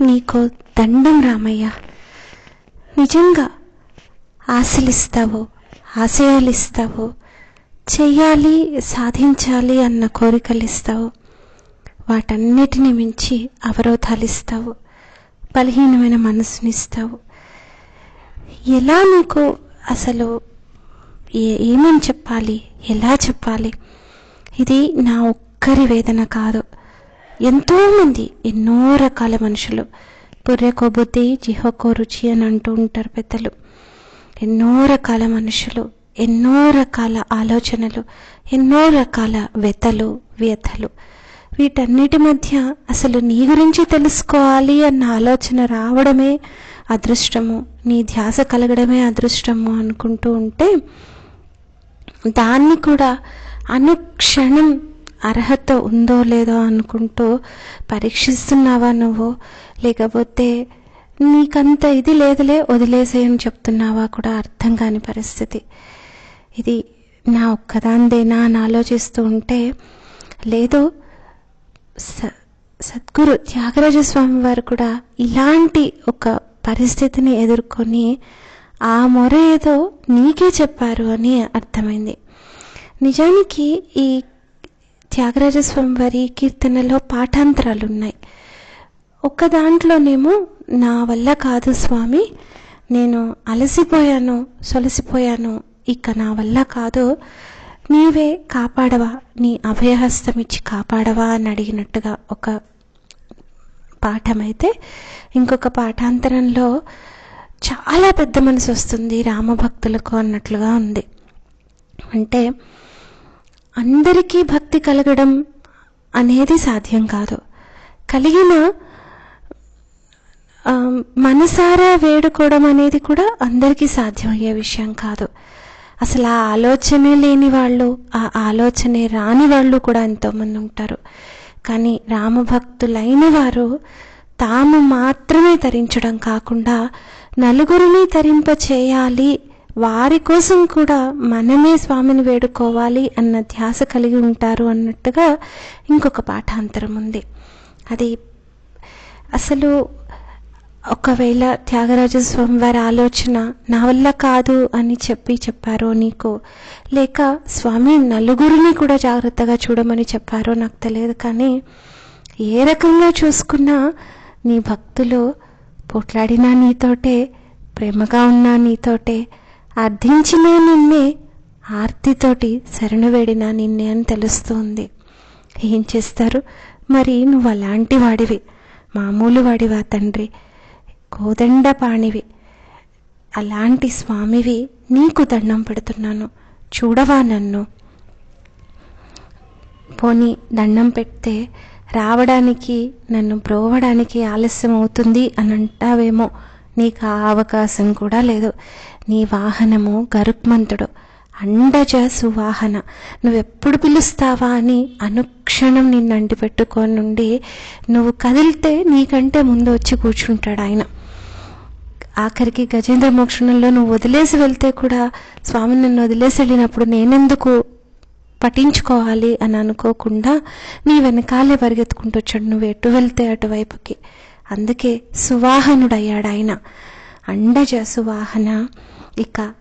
నీకు దండం రామయ్య. నిజంగా ఆశలిస్తావు ఆశయాలు ఇస్తావు చెయ్యాలి సాధించాలి అన్న కోరికలు ఇస్తావు వాటన్నిటిని మించి అవరోధాలు ఇస్తావు బలహీనమైన మనసునిస్తావు. ఎలా నీకు అసలు ఏ ఏమని చెప్పాలి ఎలా చెప్పాలి? ఇది నా ఒక్కరి వేదన కాదు. ఎంతోమంది ఎన్నో రకాల మనుషులు. పుర్రెకో బుద్ధి జిహోకో రుచి అని అంటూ ఉంటారు పెద్దలు. ఎన్నో రకాల మనుషులు ఎన్నో రకాల ఆలోచనలు ఎన్నో రకాల వ్యతలు వ్యథలు. వీటన్నిటి మధ్య అసలు నీ గురించి తెలుసుకోవాలి అన్న ఆలోచన రావడమే అదృష్టము. నీ ధ్యాస కలగడమే అదృష్టము అనుకుంటూ ఉంటే దాన్ని కూడా అనుక్షణం అర్హత ఉందో లేదో అనుకుంటూ పరీక్షిస్తున్నావా నువ్వు? లేకపోతే నీకంత ఇది లేదులే వదిలేసేయని చెప్తున్నావా కూడా అర్థం కాని పరిస్థితి. ఇది నా ఒక్కదాందేనా అని ఆలోచిస్తూ ఉంటే లేదు. స సద్గురు త్యాగరాజ స్వామి వారు కూడా ఇలాంటి ఒక పరిస్థితిని ఎదుర్కొని ఆ మొర ఏదో నీకే చెప్పారు అని అర్థమైంది. నిజానికి ఈ త్యాగరాజస్వామి వారి కీర్తనలో పాఠాంతరాలు ఉన్నాయి ఒక్క దాంట్లోనేమో నా వల్ల కాదు స్వామి నేను అలసిపోయాను సొలసిపోయాను ఇక నా వల్ల కాదు. నీవే కాపాడవా నీ అభయహస్తం ఇచ్చి కాపాడవా అని అడిగినట్టుగా ఒక పాఠమైతే ఇంకొక పాఠాంతరంలో చాలా పెద్ద మనసు వస్తుంది రామభక్తులకు అన్నట్లుగా ఉంది. అంటే అందరికీ భక్తి కలగడం అనేది సాధ్యం కాదు. కలిగిన మనసారా వేడుకోవడం అనేది కూడా అందరికీ సాధ్యమయ్యే విషయం కాదు. అసలు ఆ ఆలోచనే లేని వాళ్ళు ఆ ఆలోచనే రాని వాళ్ళు కూడా ఎంతోమంది ఉంటారు. కానీ రామభక్తులైన వారు తాము మాత్రమే తరించడం కాకుండా నలుగురిని తరింప చేయాలి వారి కోసం కూడా మనమే స్వామిని వేడుకోవాలి అన్న ధ్యాస కలిగి ఉంటారు అన్నట్టుగా ఇంకొక పాఠాంతరం ఉంది. అది అసలు ఒకవేళ త్యాగరాజ స్వామి వారి ఆలోచన నా వల్ల కాదు అని చెప్పి చెప్పారో నీకు? లేక స్వామి నలుగురిని కూడా జాగ్రత్తగా చూడమని చెప్పారో నాకు తెలియదు కానీ ఏ రకంగా చూసుకున్నా నీ భక్తులు పోట్లాడినా నీతోటే ప్రేమగా ఉన్నా నీతోటే అర్థించినా నిన్నే ఆర్తితోటి శరణు వేడినా నిన్నే అని తెలుస్తుంది. ఏం చేస్తారు? మరి నువ్వు అలాంటి వాడివి. మామూలు వాడివా తండ్రి? కోదండ పాణివి. అలాంటి స్వామివి నీకు దండం పెడుతున్నాను. చూడవా నన్ను? పోని దండం పెడితే రావడానికి నన్ను బ్రోవడానికి ఆలస్యం అవుతుంది అని అంటావేమో నీకు ఆ అవకాశం కూడా లేదు. నీ వాహనము గరుత్మంతుడు. అండజ సువాహన. నువ్వెప్పుడు పిలుస్తావా అని అనుక్షణం నిన్ను అంటిపెట్టుకొని ఉండి నువ్వు కదిలితే నీకంటే ముందు వచ్చి కూర్చుంటాడు ఆయన. ఆఖరికి గజేంద్ర మోక్షణంలో నువ్వు వదిలేసి వెళ్తే కూడా స్వామి నన్ను వదిలేసి వెళ్ళినప్పుడు నేనెందుకు పఠించుకోవాలి అని అనుకోకుండా నీ వెనకాలే పరిగెత్తుకుంటూ వచ్చాడు. నువ్వు ఎటు వెళ్తే అటువైపుకి. అందుకే సువాహనుడయ్యాడు ఆయన. అండజ సువాహన. ఇక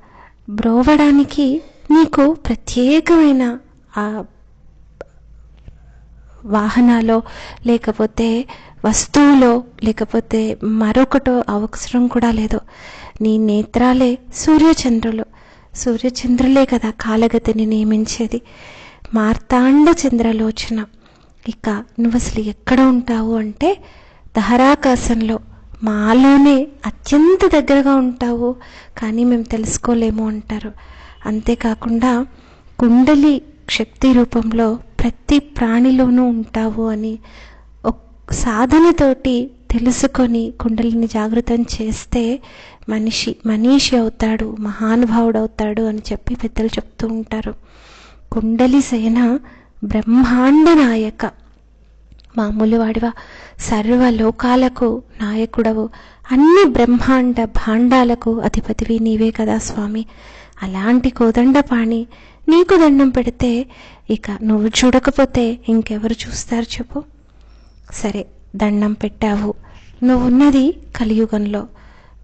బ్రోవడానికి నీకు ప్రత్యేకమైన ఆ వాహనాలో లేకపోతే వస్తువులో లేకపోతే మరొకటో అవసరం కూడా లేదు. నీ నేత్రాలే సూర్యచంద్రులు. సూర్యచంద్రులే కదా కాలగతిని నియమించేది. మార్తాండ చంద్రలోచన. ఇక నువ్వు అసలు ఎక్కడ ఉంటావు అంటే దహరాకాశంలో మాలోనే అత్యంత దగ్గరగా ఉంటావు కానీ మేము తెలుసుకోలేము అంటారు. అంతేకాకుండా కుండలి శక్తి రూపంలో ప్రతి ప్రాణిలోనూ ఉంటావు అని సాధనతోటి తెలుసుకొని కుండలిని జాగృతం చేస్తే మనిషి మనీషి అవుతాడు మహానుభావుడు అవుతాడు అని చెప్పి పెద్దలు చెప్తూ ఉంటారు. కుండలి సేన బ్రహ్మాండ నాయక. మామూలు వాడివా. సర్వ లోకాలకు నాయకుడవు. అన్ని బ్రహ్మాండ భాండాలకు అధిపతివి నీవే కదా స్వామి. అలాంటి కోదండపాణి నీకు దండం పెడితే ఇక నువ్వు చూడకపోతే ఇంకెవరు చూస్తారు చెప్పు. సరే దండం పెట్టావు. నువ్వు ఉన్నది కలియుగంలో.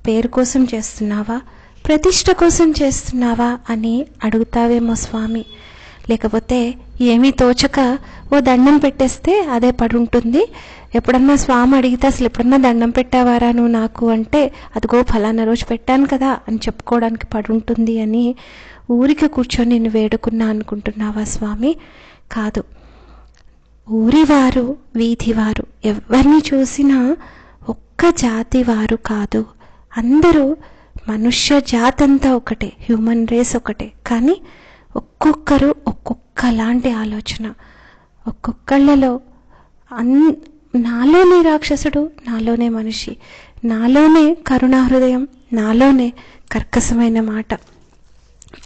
పేరు కోసం చేస్తున్నావా? ప్రతిష్ట కోసం చేస్తున్నావా అని అడుగుతావేమో స్వామి. లేకపోతే ఏమీ తోచక ఓ దండం పెట్టేస్తే అదే పడుంటుంది. ఎప్పుడన్నా స్వామి అడిగితే అసలు ఎప్పుడన్నా దండం పెట్టావారా నువ్వు నాకు అంటే అదిగో ఫలానా రోజు పెట్టాను కదా అని చెప్పుకోవడానికి పడుంటుంది అని ఊరికి కూర్చొని నేను వేడుకున్నా అనుకుంటున్నావా స్వామి? కాదు. ఊరివారు వీధివారు ఎవరిని చూసినా ఒక్క జాతి వారు కాదు. అందరూ మనుష్య జాతంతా ఒకటే హ్యూమన్ రేస్ ఒకటే. కానీ ఒక్కొక్కరు ఒక్కొక్కలాంటి ఆలోచన. ఒక్కొక్కళ్ళలో అన్ నాలోనే రాక్షసుడు నాలోనే మనిషి నాలోనే కరుణాహృదయం నాలోనే కర్కశమైన మాట.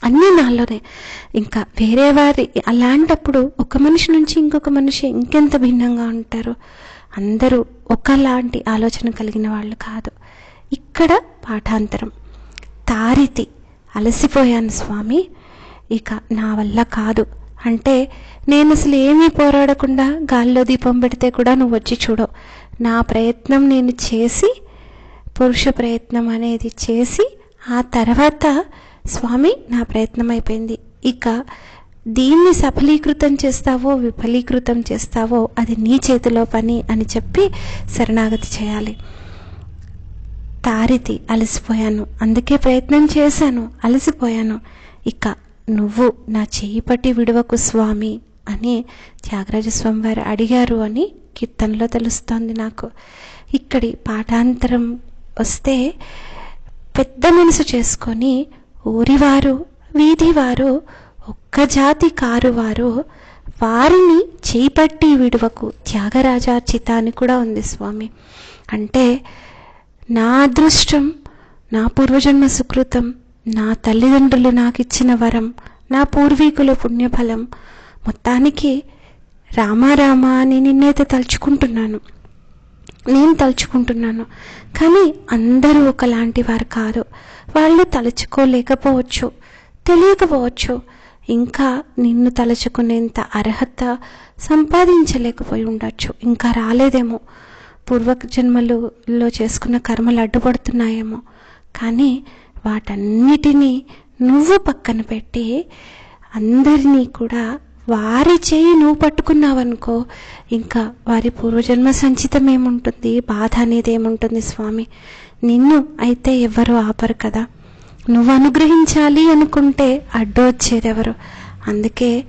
అన్నీ నాలోనే. ఇంకా వేరే వారి అలాంటప్పుడు ఒక మనిషి నుంచి ఇంకొక మనిషి ఇంకెంత భిన్నంగా ఉంటారు? అందరూ ఒకలాంటి ఆలోచన కలిగిన వాళ్ళు కాదు. ఇక్కడ పాఠాంతరం. తారితి అలసిపోయాను స్వామి. ఇక నా వల్ల కాదు. అంటే నేను అసలు ఏమీ పోరాడకుండా గాల్లో దీపం పెడితే కూడా నువ్వు వచ్చి చూడవు. నా ప్రయత్నం నేను చేసి పురుష ప్రయత్నం అనేది చేసి ఆ తర్వాత స్వామి నా ప్రయత్నం అయిపోయింది ఇక దీన్ని సఫలీకృతం చేస్తావో విఫలీకృతం చేస్తావో అది నీ చేతిలో పని అని చెప్పి శరణాగతి చేయాలి. తారితి అలసిపోయాను. అందుకే ప్రయత్నం చేశాను. అలసిపోయాను. ఇక నువ్వు నా చేయి పట్టి విడవకు స్వామి అని త్యాగరాజస్వామి వారు అడిగారు అని కీర్తనలో తెలుస్తోంది నాకు. ఇక్కడి పాఠాంతరం వస్తే పెద్ద మనసు చేసుకొని ఊరివారు వీధివారు ఒక్క జాతి కారువారు వారిని చేపట్టి విడువకు త్యాగరాజార్చిత అని కూడా ఉంది స్వామి. అంటే నా అదృష్టం నా పూర్వజన్మ సుకృతం నా తల్లిదండ్రులు నాకు ఇచ్చిన వరం నా పూర్వీకుల పుణ్యఫలం మొత్తానికి రామారామ అని నిన్నైతే తలుచుకుంటున్నాను. నేను తలుచుకుంటున్నాను. కానీ అందరూ ఒకలాంటి వారు కాదు వాళ్ళు తలుచుకోలేకపోవచ్చు తెలియకపోవచ్చు. ఇంకా నిన్ను తలుచుకునేంత అర్హత సంపాదించలేకపోయి ఉండొచ్చు. ఇంకా రాలేదేమో. పూర్వజన్మలలో చేసుకున్న కర్మలు అడ్డుపడుతున్నాయేమో. కానీ వాటన్నిటినీ నువ్వు పక్కన పెట్టి అందరినీ కూడా వారి చేయి నువ్వు పట్టుకున్నావనుకో ఇంకా వారి పూర్వజన్మ సంచితం ఏముంటుంది బాధ అనేది ఏముంటుంది స్వామి? నిన్ను అయితే ఎవ్వరూ ఆపరు కదా. నువ్వు అనుగ్రహించాలి అనుకుంటే అడ్డొచ్చేదెవరు? అందుకే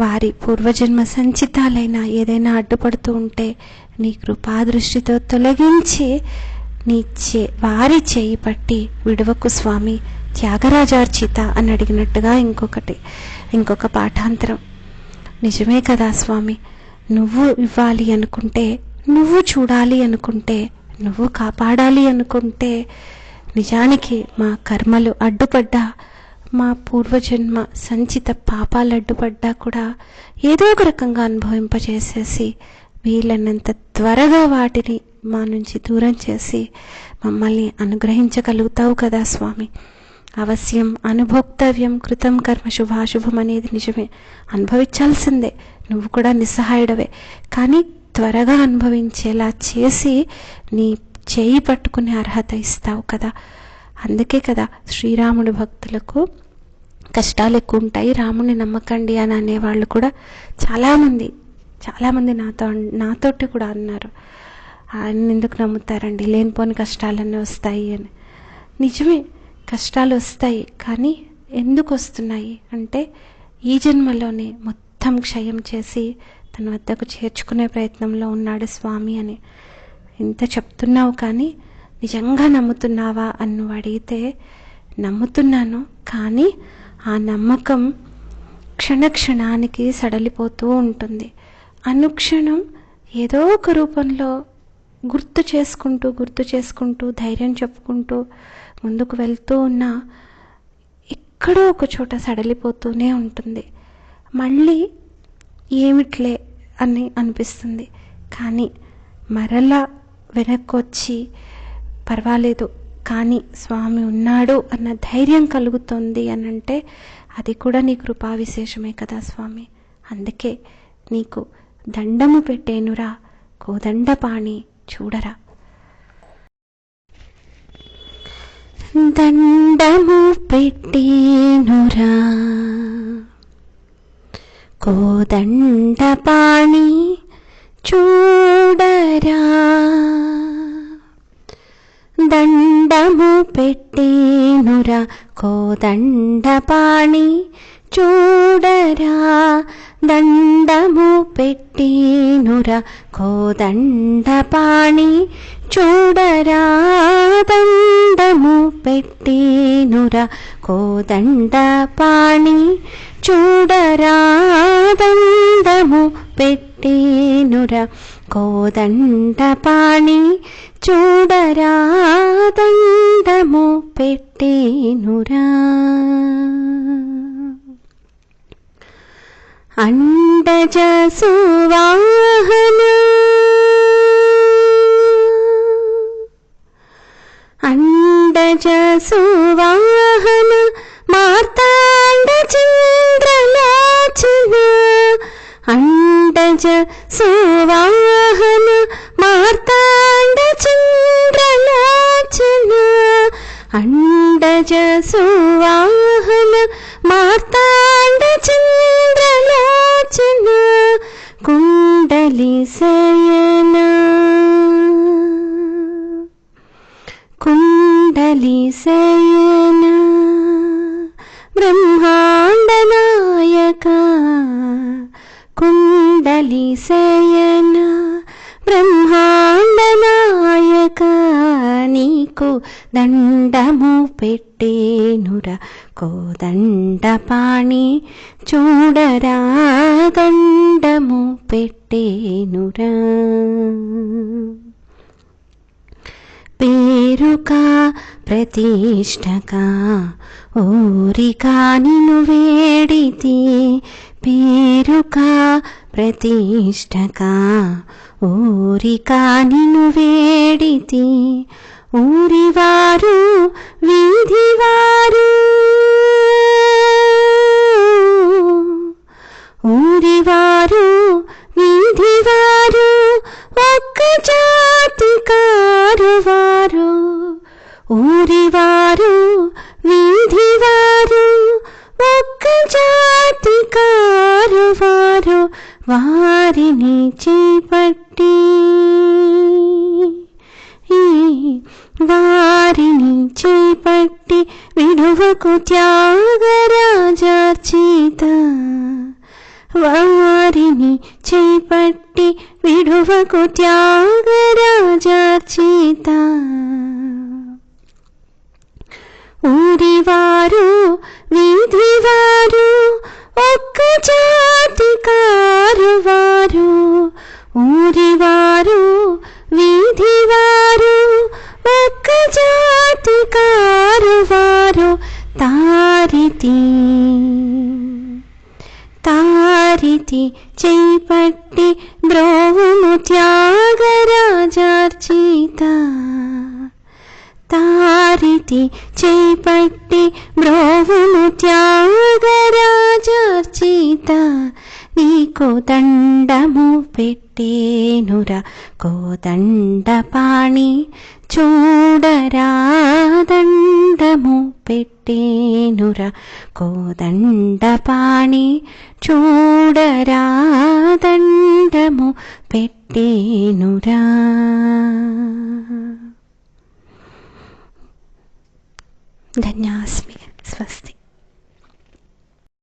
వారి పూర్వజన్మ సంచితాలైనా ఏదైనా అడ్డుపడుతూ ఉంటే నీ కృపాదృష్టితో తొలగించి నీ చే వారి చేయి పట్టి విడవకు స్వామి త్యాగరాజార్చిత అని అడిగినట్టుగా ఇంకొకటి ఇంకొక పాఠాంతరం. నిజమే కదా స్వామి నువ్వు ఇవ్వాలి అనుకుంటే నువ్వు చూడాలి అనుకుంటే నువ్వు కాపాడాలి అనుకుంటే నిజానికి మా కర్మలు అడ్డుపడ్డా మా పూర్వజన్మ సంచిత పాపాలు అడ్డుపడ్డా కూడా ఏదో ఒక రకంగా అనుభవింపజేసేసి వీలైనంత త్వరగా వాటిని మా నుంచి దూరం చేసి మమ్మల్ని అనుగ్రహించగలుగుతావు కదా స్వామి. అవశ్యం అనుభోక్తవ్యం కృతం కర్మ శుభాశుభం అనేది నిజమే. అనుభవించాల్సిందే. నువ్వు కూడా నిస్సహాయుడవే. కానీ త్వరగా అనుభవించేలా చేసి నీ చేయి పట్టుకునే అర్హత ఇస్తావు కదా. అందుకే కదా శ్రీరాముడి భక్తులకు కష్టాలు ఎక్కువ ఉంటాయి. రాముని నమ్మకండి అని అనేవాళ్ళు కూడా చాలామంది చాలామంది నాతో నాతోటి కూడా అన్నారు. ఆయన ఎందుకు నమ్ముతారండి? లేనిపోని కష్టాలన్నీ వస్తాయి అని. నిజమే కష్టాలు వస్తాయి కానీ ఎందుకు వస్తున్నాయి? అంటే ఈ జన్మలోనే మొత్తం క్షయం చేసి తన వద్దకు చేర్చుకునే ప్రయత్నంలో ఉన్నాడు స్వామి అని. ఇంత చెప్తున్నావు కానీ నిజంగా నమ్ముతున్నావా అని నువ్వు అడిగితే నమ్ముతున్నాను కానీ ఆ నమ్మకం క్షణక్షణానికి సడలిపోతూ ఉంటుంది. అనుక్షణం ఏదో ఒక రూపంలో గుర్తు చేసుకుంటూ గుర్తు చేసుకుంటూ ధైర్యం చెప్పుకుంటూ ముందుకు వెళ్తూ ఉన్నా ఎక్కడో ఒక చోట సడలిపోతూనే ఉంటుంది. మళ్ళీ ఏమిట్లే అని అనిపిస్తుంది. కానీ మరలా వెనక్కి వచ్చి పర్వాలేదు కానీ స్వామి ఉన్నాడు అన్న ధైర్యం కలుగుతుంది అని అంటే అది కూడా నీ కృపా విశేషమే కదా స్వామి. అందుకే నీకు దండము పెట్టేనురా కోదండపాణి ചൂടര. ദണ്ഡമു പെട്ടീനുരാ. കോദണ്ഡപാണി ചൂടരാ. ദണ്ഡമു പെട്ടീനുര. കോദണ്ഡപാണി ചൂടരാ. దండము పెట్టినుర కోదండ పాణి చూడరా దండము పెట్టినుర కోదండ పాణి చూడరా దండము పెట్టినుర కోదండ పాణి చూడరా దండము పెట్టినురా अण्डसुवा सुवाहन కుండలి శయన కుండలి శయన బ్రహ్మాండ నాయక నీకు దండము పెట్టేనురా. కోదండ పాణి చూడరా దండము పెట్టేనురా. పేరుక ప్రతిష్టక ఊరికా నిన్ను వేడితి. పేరుక ప్రతిష్టక ఊరికా నిన్ను వేడితి ఊరివారు వీధివారు వారిని చేపట్టి విడువకు త్యాగరాజార్చిత వారిని చేపట్టి విడువకు త్యాగరాజార్చిత ఊరివారు వీధివారు ఒక్క జాతి కారువారు ఊరివారు దండము పెట్టేనురా కోదండ పాణి చూడరా దండము పెట్టేనురా కోదండ పాణి చూడరా దండము పెట్టేనురా ధన్యాస్మి స్వస్తి